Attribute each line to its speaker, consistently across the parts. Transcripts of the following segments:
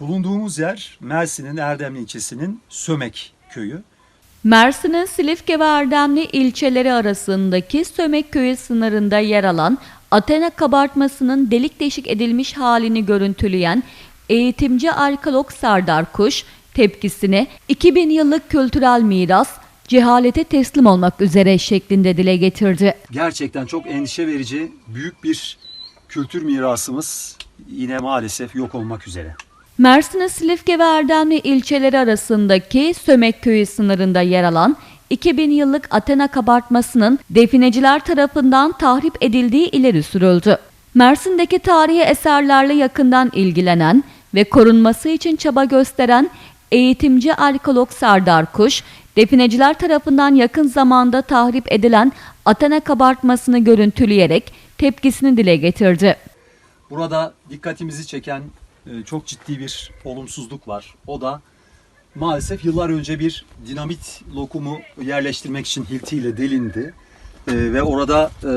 Speaker 1: Bulunduğumuz yer Mersin'in Erdemli ilçesinin Sömek köyü.
Speaker 2: Mersin'in Silifke ve Erdemli ilçeleri arasındaki Sömek köyü sınırında yer alan Athena kabartmasının delik deşik edilmiş halini görüntüleyen eğitimci arkeolog Serdar Kuş tepkisini 2000 yıllık kültürel miras cehalete teslim olmak üzere şeklinde dile getirdi.
Speaker 1: Gerçekten çok endişe verici büyük bir kültür mirasımız yine maalesef yok olmak üzere.
Speaker 2: Mersin'in Silifke ve Erdemli ilçeleri arasındaki Sömek köyü sınırında yer alan 2000 yıllık Athena kabartmasının defineciler tarafından tahrip edildiği ileri sürüldü. Mersin'deki tarihi eserlerle yakından ilgilenen ve korunması için çaba gösteren eğitimci arkeolog Serdar Kuş, defineciler tarafından yakın zamanda tahrip edilen Athena kabartmasını görüntüleyerek tepkisini dile getirdi.
Speaker 1: Burada dikkatimizi çeken çok ciddi bir olumsuzluk var. O da maalesef yıllar önce bir dinamit lokumu yerleştirmek için hiltiyle delindi. E, ve orada e,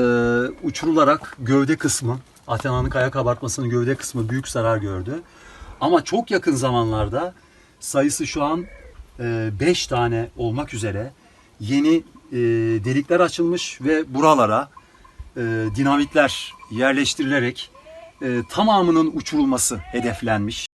Speaker 1: uçurularak gövde kısmı, Athena'nın kaya kabartmasının gövde kısmı büyük zarar gördü. Ama çok yakın zamanlarda sayısı şu an 5 tane olmak üzere yeni e, delikler açılmış ve buralara e, dinamitler yerleştirilerek e, tamamının uçurulması hedeflenmiş.